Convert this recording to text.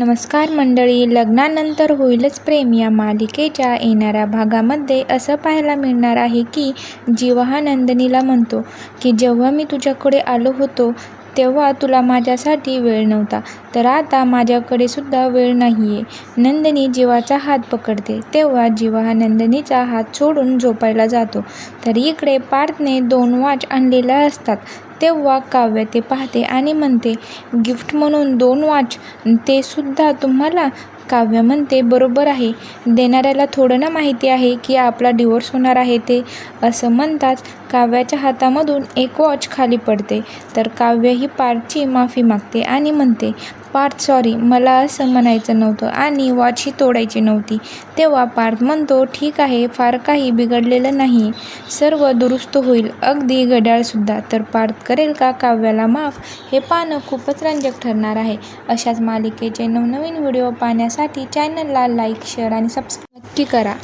नमस्कार मंडळी लग्नानंतर होईलच प्रेम. या मालिकेच्या येणाऱ्या भागामध्ये असं पाहायला मिळणार आहे की जीवहा हा नंदिनीला म्हणतो की जेव्हा मी तुझ्याकडे आलो होतो तेव्हा तुला माझ्यासाठी वेळ नव्हता. तर आता माझ्याकडे सुद्धा वेळ नाही आहे नंदिनी जीवाचा हात पकडते. तेव्हा जीवा हा नंदिनीचा हात सोडून झोपायला जातो. तर इकडे पार्थने दोन वॉच आणलेल्या असतात. तेव्हा काव्य ते पाहते आणि म्हणते गिफ्ट म्हणून दोन वॉच ते सुद्धा तुम्हाला काव्य म्हणते बरोबर आहे. देणाऱ्याला थोडं ना माहिती आहे की आपला डिवोर्स होणार आहे ते. असं म्हणताच काव्याच्या हातामधून एक वॉच खाली पडते. तर काव्य ही पार्थची माफी मागते आणि म्हणते पार्थ सॉरी मला असं म्हणायचं नव्हतं आणि वॉच ही तोडायची नव्हती. तेव्हा पार्थ म्हणतो ठीक आहे फार काही बिघडलेलं नाही. सर्व दुरुस्त होईल. अगदी घड्याळसुद्धा तर पार्थ करेल का काव्याला माफ? हे पाहणं खूपच रंजक ठरणार आहे. अशाच मालिकेचे नवनवीन व्हिडिओ पाहण्यासाठी चॅनलला लाईक शेअर आणि सबस्क्राईब नक्की करा.